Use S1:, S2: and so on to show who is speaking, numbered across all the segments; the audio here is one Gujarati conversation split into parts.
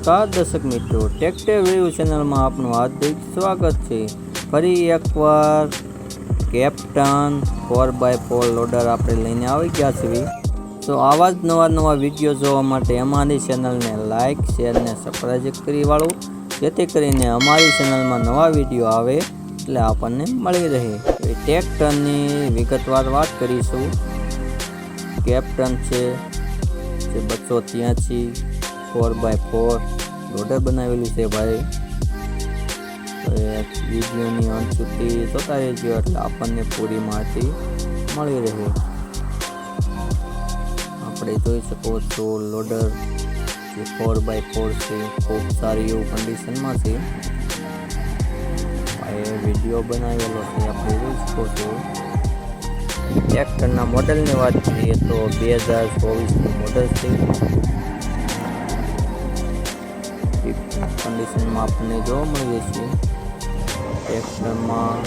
S1: નમસ્કાર દર્શક મિત્રો ટેક્ટર રિવ્યુ ચેનલમાં આપનું હાર્દિક સ્વાગત છે. ફરી એકવાર captain four by four loader આપણે લઈને આવી ગયા છીએ. તો આવા જ નવા નવા વીડિયો જોવા માટે અમારી ચેનલને લાઇક શેર ને સબસ્ક્રાઈબ કરી વાળો, જેથી કરીને અમારી ચેનલમાં નવા વીડિયો આવે એટલે આપણને મળી રહે. ટેક્ટનની વિગતવાર વાત કરીશું. કેપ્ટન છે, જે બસો ત્યાંથી ફોર બાય ફોર લોડર બનાવેલી છે ભાઈ. વિડીયોની અંત સુધી જોતા રહેજો એટલે આપણને પૂરી માહિતી મળી રહે. આપણે જોઈ શકો છો લોડર જે ફોર બાય ફોર છે, ખૂબ સારી એવું કન્ડિશનમાં છે. એ વીડિયો બનાવેલો છે, આપણે જોઈ શકો છો. ટ્રેક્ટરના મોડલની વાત કરીએ તો બે હજાર ચોવીસનું મોડલ છે. કન્ડિશનમાં આપણને જોવા મળીએ છીએ ટ્રેક્ટરમાં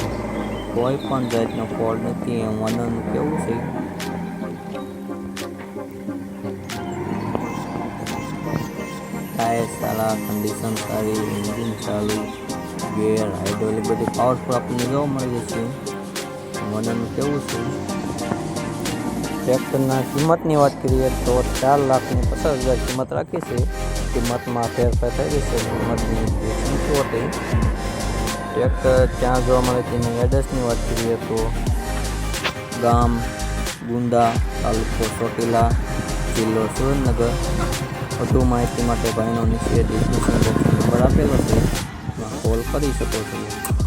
S1: કોઈ પણ જાતનો ફોલ્ટ નથી, એમ વર્ણન કેવું છે? ટાયર સારા કન્ડિશન સારી એન્જિન ચાલુ ગેર હાઇડ્રોલિક બધી પાવરફુલ આપણને જોવા મળીએ છીએ વર્ણન કેવું છે? ટ્રેક્ટરના કિંમતની વાત કરીએ તો ચાર લાખની પચાસ હજાર કિંમત રાખી છે. કિંમતમાં ફેરફાર થઈ જશે કિંમતની પંચોતેર ટ્રેક્ટર ક્યાં જોવા મળે તેની એડ્રેસની વાત કરીએ તો ગામ, ગુંદા, તાલુકો ચોટીલા, જિલ્લો સુરેન્દ્રનગર. વધુ માહિતી માટે ભાઈનો નીચે ડિસ્ક્રિપ્શન બોક્સ નંબર આપેલો છે. કોલ કરી શકો છો.